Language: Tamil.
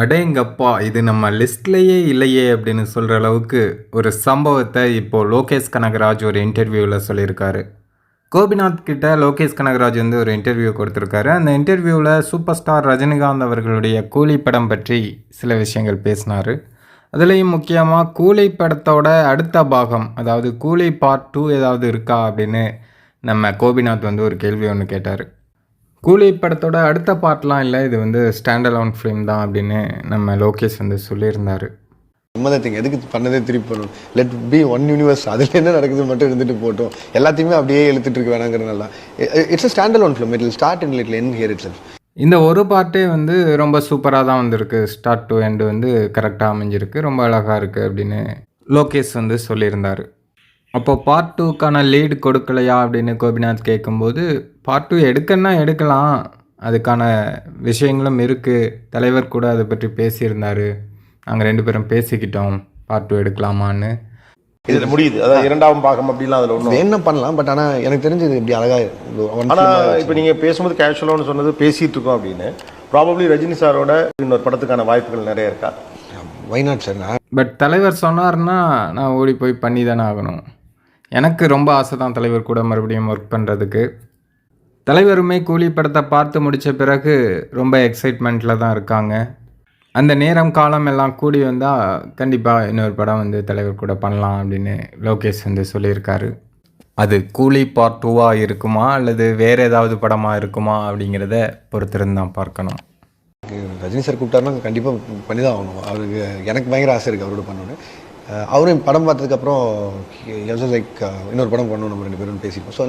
அடேங்கப்பா இது நம்ம லிஸ்ட்லேயே இல்லையே அப்படின்னு சொல்கிற அளவுக்கு ஒரு சம்பவத்தை இப்போது லோகேஷ் கனகராஜ் ஒரு இன்டர்வியூவில் சொல்லியிருக்காரு. கோபிநாத் கிட்ட லோகேஷ் கனகராஜ் வந்து ஒரு இன்டர்வியூ கொடுத்துருக்காரு. அந்த இன்டர்வியூவில் சூப்பர் ஸ்டார் ரஜினிகாந்த் அவர்களுடைய கூலி படம் பற்றி சில விஷயங்கள் பேசினார். அதுலேயும் முக்கியமாக கூலி படத்தோட அடுத்த பாகம் அதாவது கூலி பார்ட் டூ ஏதாவது இருக்கா அப்படின்னு நம்ம கோபிநாத் வந்து ஒரு கேள்வி ஒன்று கேட்டார். கூலி படத்தோட அடுத்த பார்ட்லாம் இல்லை. இது வந்து ஸ்டாண்ட் அலோன் ஃபிலிம் தான் அப்படின்னு நம்ம லோகேஷ் வந்து சொல்லியிருந்தார். திங் எதுக்கு பண்ணதே திருப்பி பண்ணணும் லெட் பி ஒன் யூனிவர்ஸ் அதில் என்ன நடக்குதுன்னு மட்டும் இருந்துட்டு போட்டோம். எல்லாத்தையுமே அப்படியே இழுத்துட்டு இருக்க வேணாங்கிறனால it's a standalone film it start in little and here itself இந்த ஒரு பார்ட்டே வந்து ரொம்ப சூப்பராக தான் வந்திருக்கு. ஸ்டார்ட் டு எண்டு வந்து கரெக்டாக அமைஞ்சிருக்கு. ரொம்ப அழகாக இருக்குது அப்படின்னு லோகேஷ் வந்து சொல்லியிருந்தார். அப்போ பார்ட் டூக்கான லீடு கொடுக்கலையா அப்படின்னு கோபிநாத் கேட்கும்போது பார்ட் டூ எடுக்கன்னா எடுக்கலாம். அதுக்கான விஷயங்களும் இருக்குது தலைவர் கூட அதை பற்றி பேசியிருந்தார். நாங்கள் ரெண்டு பேரும் பேசிக்கிட்டோம். Part two எடுக்கலாமான்னு. இதுல முடியுது. அதாவது இரண்டாம் பாகம் அப்படிலாம் அதுல ஒண்ணும் என்ன பண்ணலாம் பட் ஆனால் எனக்கு தெரிஞ்சு இது இப்படி அழகா ஒன் ஆனா இப்ப நீங்க பேசும்போது கேஷுவலான்னு சொன்னது பேசிட்டு இருக்கோம் அப்படின்னு. ப்ராபப்ளி ரஜினி சாரோட இன்னொரு படத்துக்கான வாய்ப்புகள் நிறைய இருக்கா? வை நாட் சார் பட் தலைவர் சொன்னார்னா நான் ஓடி போய் பண்ணி தானே ஆகணும். எனக்கு ரொம்ப ஆசை தான் தலைவர் கூட மறுபடியும் ஒர்க் பண்ணுறதுக்கு தலைவருமே கூலி படத்தை பார்த்து முடித்த பிறகு ரொம்ப எக்ஸைட்மெண்ட்டில் தான் இருக்காங்க. அந்த நேரம் காலம் எல்லாம் கூடி வந்தால் கண்டிப்பாக இன்னொரு படம் வந்து தலைவர் கூட பண்ணலாம் அப்படின்னு லோகேஷ் வந்து சொல்லியிருக்காரு. அது கூலி பார்ட் டூவாக இருக்குமா அல்லது வேறு ஏதாவது படமாக இருக்குமா அப்படிங்கிறத பொறுத்திருந்து தான் பார்க்கணும். ரஜினி சார் கூப்பிட்டாருன்னா கண்டிப்பாக பண்ணி தான் ஆகணும். அவருக்கு எனக்கு பயங்கர ஆசை இருக்குது அவரோட பண்ணணும்னு. அவரும் படம் பார்த்ததுக்கப்புறம் லைக் இன்னொரு படம் பண்ணணும் நம்ம ரெண்டு பேரும் பேசிப்போம். ஸோ